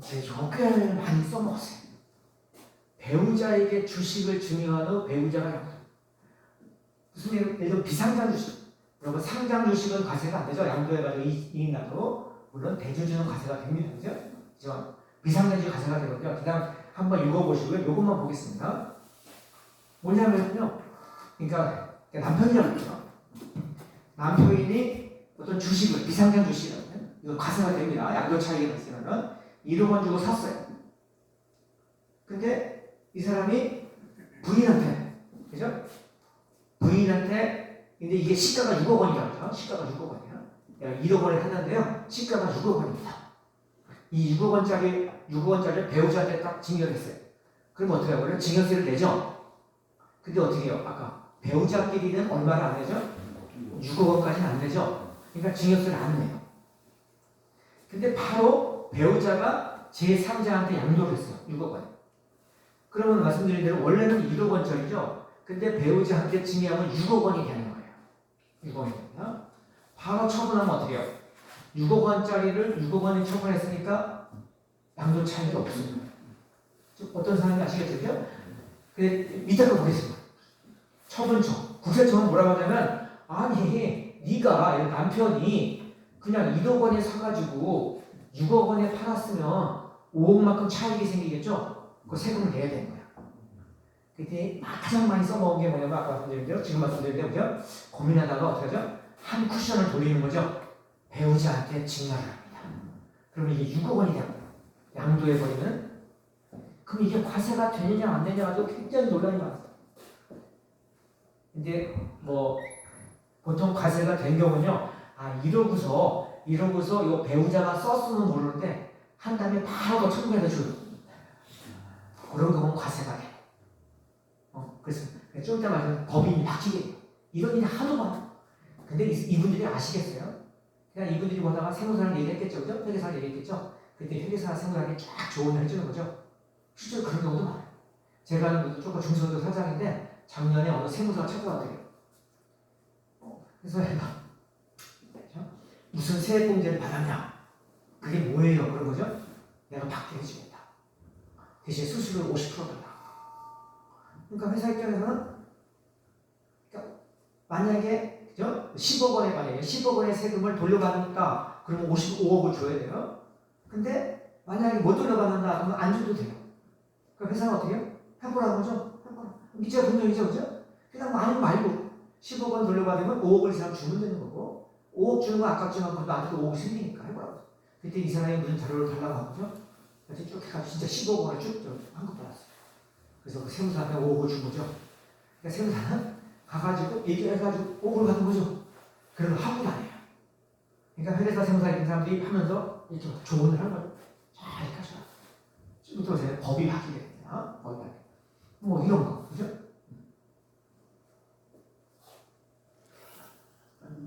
이제 욕을 많이 써먹었어요. 배우자에게 주식을 증여한 후 배우자가 양 무슨 예를 들어 비상장 주식 여러분 상장 주식은 과세가 안 되죠. 양도해가지고 이- 이익 나도 물론 대주주는 과세가 됩니다. 그죠? 그죠? 비상장 주식 과세가 되거든요. 그다음 한번 읽어보시고요. 요것만 보겠습니다. 뭐냐면요. 그러니까 남편이라고 했죠. 남편이 어떤 주식을 비상장 주식을 이거 과세가 됩니다. 양도 차익이 있으면 은 1억 원 주고 샀어요. 근데 이 사람이 부인한테 그죠? 부인한테 근데 이게 시가가 6억 원이라고 하죠. 시가가 6억 원이야. 1억 원에 샀는데요. 시가가 6억 원입니다. 이 6억 원짜리 6억 원짜리 배우자한테 딱 증여했어요. 그럼 어떻게 하고요? 증여세를 내죠. 근데 어떻게 해요? 아까 배우자끼리는 얼마를 안 내죠? 6억 원까지는 안 내죠. 그러니까 증여세를 안 내요. 근데 바로 배우자가 제3자한테 양도를 했어요. 6억 원. 그러면 말씀드린 대로 원래는 1억 원짜리죠. 근데 배우자한테 증여하면 6억 원이 되는 거예요. 6억 원이 되면. 바로 처분하면 어떻게 해요? 6억 원짜리를 6억 원에 처분했으니까 양도 차이가 없습니다. 좀 어떤 사람이 아시겠죠? 그 밑에 거 보겠습니다. 처분청. 국세청은 뭐라고 하냐면 아니 네가 남편이 그냥 1억 원에 사가지고 6억 원에 팔았으면 5억만큼 차익이 생기겠죠? 그 세금을 내야 되는 거야. 그때 가장 많이 써먹은 게 뭐냐면 아까 말씀드린 대로 지금 말씀드린 대로? 고민하다가 어떻게 하죠? 한 쿠션을 돌리는 거죠. 배우자한테 증여를 합니다. 그러면 이게 6억 원이 됩니다. 양도해버리면 그럼 이게 과세가 되느냐 안 되느냐 가지고 굉장히 논란이 많아요. 근데 뭐 보통 과세가 된 경우는요. 아 이러고서 이러고서 이 배우자가 썼으면 모르는데 한 다음에 바로 더 청구해서 줘요. 그런 거면 과세가 돼. 어 그래서 좀 이따 말씀 법인이 바뀌게 돼요. 이런 일이 하도 많아. 근데 이- 이분들이 아시겠어요? 그냥 이분들이 보다가 세무사를 얘기했겠죠, 그죠? 회계사를 얘기했겠죠. 그때 회계사 세무사에게 쫙 조언을 해주는 거죠. 실제로 그런 경우도 많아요. 제가 아는 분도 조금 중소기업 사장인데 작년에 어느 세무사가 찾아왔대요. 어, 그래서? 무슨 세액공제를 받았냐? 그게 뭐예요? 그런 거죠? 내가 해주겠다. 대신 수수료 50% 달라. 그러니까 회사 입장에서는 그러니까 만약에 그죠? 10억 원에 만약에 10억 원의 세금을 돌려받는다. 그러면 55억을 줘야 돼요. 근데 만약에 못 돌려받는다. 그러면 안 줘도 돼요. 그럼 회사는 어떻게 해요? 해보라는 거죠? 해보라. 밑에 분명이죠, 그죠? 그냥 많이 말고 10억 원 돌려받으면 5억을 이 사람 주면 되는 거고 5억 주는 건 아깝지만 그래도 나한테도 5억이 생기니까 해보라고. 그때 이 사람이 무슨 자료를 달라고 한 거죠? 그래서 쭉 해가지고 진짜 10억 원을 쭉 한국 받았어요. 그래서 그 세무사한테 5억을 준 거죠. 그러니까 세무사는 가가지고 얘기해가지고 5억을 받은 거죠. 그러면 하고 다녀요. 그러니까 회계사 세무사 있는 사람들이 하면서 이렇게 조언을 하는. 자, 이렇게 하셔라. 좀 들어보세요. 법이 바뀌게 됩니다. 법이 바뀌게. 뭐 이런 거.